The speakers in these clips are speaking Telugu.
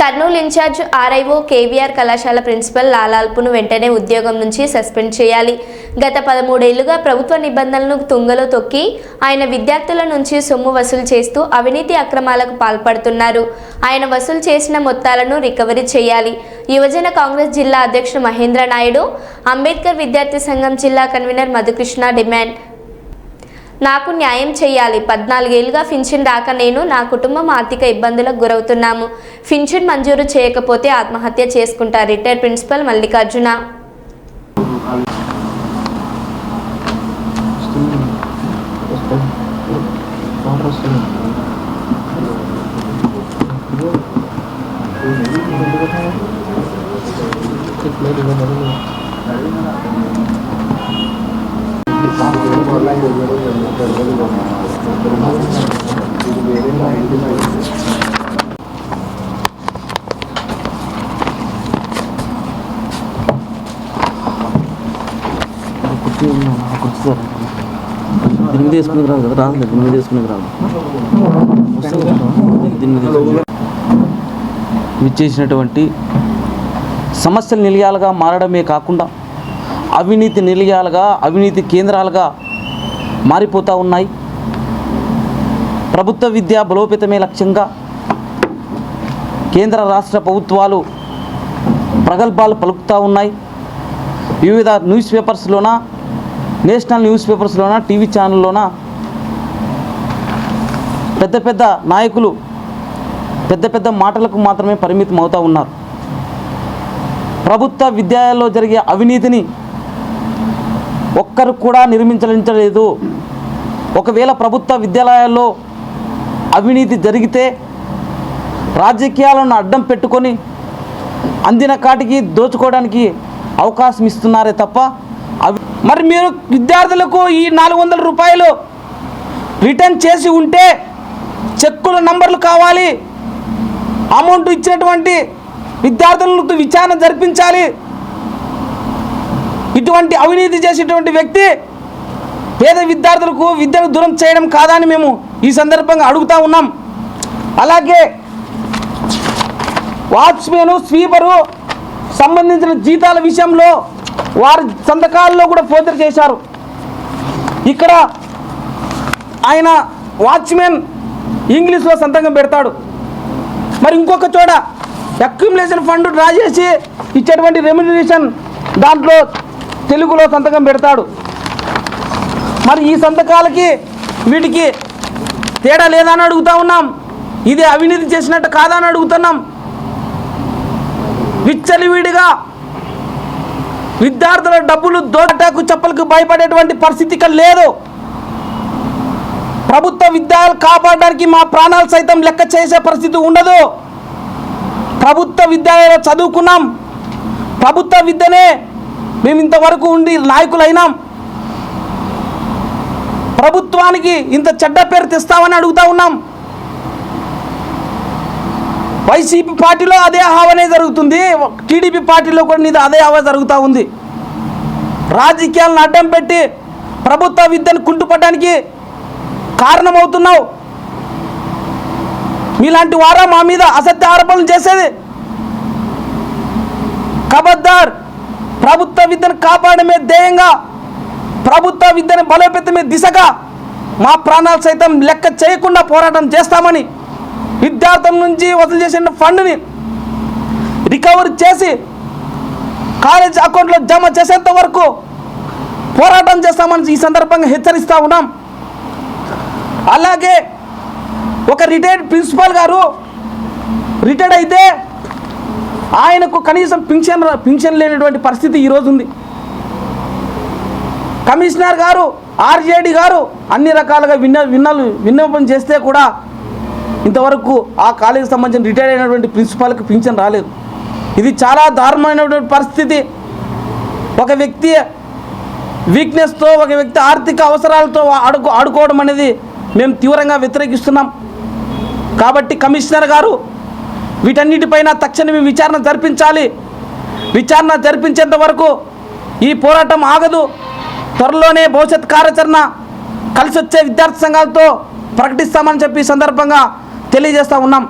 కర్నూలు ఇన్ఛార్జ్ ఆర్ఐఓ కేవీఆర్ కళాశాల ప్రిన్సిపల్ లాలాల్పును వెంటనే ఉద్యోగం నుంచి సస్పెండ్ చేయాలి. గత పదమూడేళ్ళుగా ప్రభుత్వ నిబంధనలను తుంగలో తొక్కి ఆయన విద్యార్థుల నుంచి సొమ్ము వసూలు చేస్తూ అవినీతి అక్రమాలకు పాల్పడుతున్నారు. ఆయన వసూలు చేసిన మొత్తాలను రికవరీ చేయాలి. యువజన కాంగ్రెస్ జిల్లా అధ్యక్షుడు మహేంద్ర నాయుడు అంబేద్కర్ విద్యార్థి సంఘం జిల్లా కన్వీనర్ మధుకృష్ణ డిమాండ్. నాకు న్యాయం చేయాలి పద్నాలుగేళ్ళుగా ఫిన్షన్ రాక నేను నా కుటుంబం ఆర్థిక ఇబ్బందులకు గురవుతున్నాము. ఫిన్షన్ మంజూరు చేయకపోతే ఆత్మహత్య చేసుకుంటా రిటైర్ ప్రిన్సిపల్ మల్లికార్జున. దీని మీద వేసుకుని రాదు కదా రాదు దీని మీద వేసుకుని రాదు దీని మీద విచ్చేసినటువంటి సమస్యలు నిలయాలుగా మారడమే కాకుండా అవినీతి నిలయాలుగా అవినీతి కేంద్రాలుగా మారిపోతూ ఉన్నాయి. ప్రభుత్వ విద్య బలోపేతమే లక్ష్యంగా కేంద్ర రాష్ట్ర ప్రభుత్వాలు ప్రగల్భాలు పలుకుతూ ఉన్నాయి. వివిధ న్యూస్ పేపర్స్లోన నేషనల్ న్యూస్ పేపర్స్లోన టీవీ ఛానల్లోన పెద్ద పెద్ద నాయకులు పెద్ద పెద్ద మాటలకు మాత్రమే పరిమితం అవుతూ ఉన్నారు. ప్రభుత్వ విద్యాలయాల్లో జరిగే అవినీతిని ఒక్కరు కూడా నిర్మించలేదు ఒకవేళ ప్రభుత్వ విద్యాలయాల్లో అవినీతి జరిగితే రాజకీయాలను అడ్డం పెట్టుకొని అందిన కాటికి దోచుకోవడానికి అవకాశం ఇస్తున్నారే తప్ప అవి మరి మీరు విద్యార్థులకు ఈ నాలుగు వందల రూపాయలు రిటర్న్ చేసి ఉంటే చెక్కుల నంబర్లు కావాలి. అమౌంట్ ఇచ్చినటువంటి విద్యార్థులకు విచారణ జరిపించాలి. ఇటువంటి అవినీతి చేసేటువంటి వ్యక్తి పేద విద్యార్థులకు విద్యను దూరం చేయడం కాదని మేము ఈ సందర్భంగా అడుగుతా ఉన్నాం. అలాగే వాచ్మెన్ స్వీపరు సంబంధించిన జీతాల విషయంలో వారి సంతకాల్లో కూడా ఫోర్జరీ చేశారు. ఇక్కడ ఆయన వాచ్మెన్ ఇంగ్లీష్లో సంతకం పెడతాడు. మరి ఇంకొక చోట అక్యుములేషన్ ఫండ్ డ్రా చేసి ఇచ్చేటువంటి రెమ్యునరేషన్ దాంట్లో తెలుగులో సంతకం పెడతాడు. మరి ఈ సంతకాలకి వీటికి తేడా లేదా అని అడుగుతా ఉన్నాం. ఇది అవినీతి చేసినట్టు కాదని అడుగుతున్నాం. విచ్చలివిడిగా విద్యార్థుల డబ్బులు దోటకు చెప్పలకు భయపడేటువంటి పరిస్థితి ఇక్కడ లేదు. ప్రభుత్వ విద్యాలు కాపాడడానికి మా ప్రాణాలు సైతం లెక్క చేసే పరిస్థితి ఉండదు. ప్రభుత్వ విద్యాలయాలు చదువుకున్నాం. ప్రభుత్వ విద్యనే మేము ఇంతవరకు ఉండి నాయకులైనాం. ప్రభుత్వానికి ఇంత చెడ్డ పేరు తెస్తామని అడుగుతా ఉన్నాం. వైసీపీ పార్టీలో అదే హావనే జరుగుతుంది. టీడీపీ పార్టీలో కూడా నీది అదే హావ జరుగుతూ ఉంది. రాజకీయాలను అడ్డం పెట్టి ప్రభుత్వ విద్యను కుంటుపడడానికి కారణమవుతున్నావు. మీలాంటి వారా మా మీద అసత్య ఆరోపణలు చేసేది. కబద్దార్. ప్రభుత్వ విద్యను కాపాడమే ధ్యేయంగా ప్రభుత్వ విద్యను బలోపేతమే దిశగా మా ప్రాణాలు సైతం లెక్క చేయకుండా పోరాటం చేస్తామని విద్యార్థుల నుంచి వసూలు చేసిన ఫండ్ని రికవరీ చేసి కాలేజ్ అకౌంట్లో జమ చేసేంత వరకు పోరాటం చేస్తామని ఈ సందర్భంగా హెచ్చరిస్తూ ఉన్నాం. అలాగే ఒక రిటైర్డ్ ప్రిన్సిపాల్ గారు రిటైర్డ్ అయితే ఆయనకు కనీసం పింఛన్ పింఛన్ లేనటువంటి పరిస్థితి ఈరోజు ఉంది కమిషనర్ గారు ఆర్జేడి గారు అన్ని రకాలుగా విన్న విన్నలు విన్నపం చేస్తే కూడా ఇంతవరకు ఆ కాలేజీకి సంబంధించిన రిటైర్ అయినటువంటి ప్రిన్సిపాల్కి పింఛన్ రాలేదు. ఇది చాలా దారుణమైనటువంటి పరిస్థితి. ఒక వ్యక్తి వీక్నెస్తో ఒక వ్యక్తి ఆర్థిక అవసరాలతో ఆడుకో ఆడుకోవడం అనేది మేము తీవ్రంగా వ్యతిరేకిస్తున్నాం. కాబట్టి కమిషనర్ గారు వీటన్నిటిపైన తక్షణమే విచారణ జరిపించాలి. విచారణ జరిపించేంత వరకు ఈ పోరాటం ఆగదు. త్వరలోనే భవిష్యత్ కార్యాచరణ కలిసి వచ్చే విద్యార్థి సంఘాలతో ప్రకటిస్తామని చెప్పి సందర్భంగా తెలియజేస్తూ ఉన్నాం.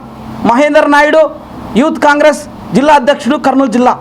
మహేందర్ నాయుడు యూత్ కాంగ్రెస్ జిల్లా అధ్యక్షుడు కర్నూలు జిల్లా.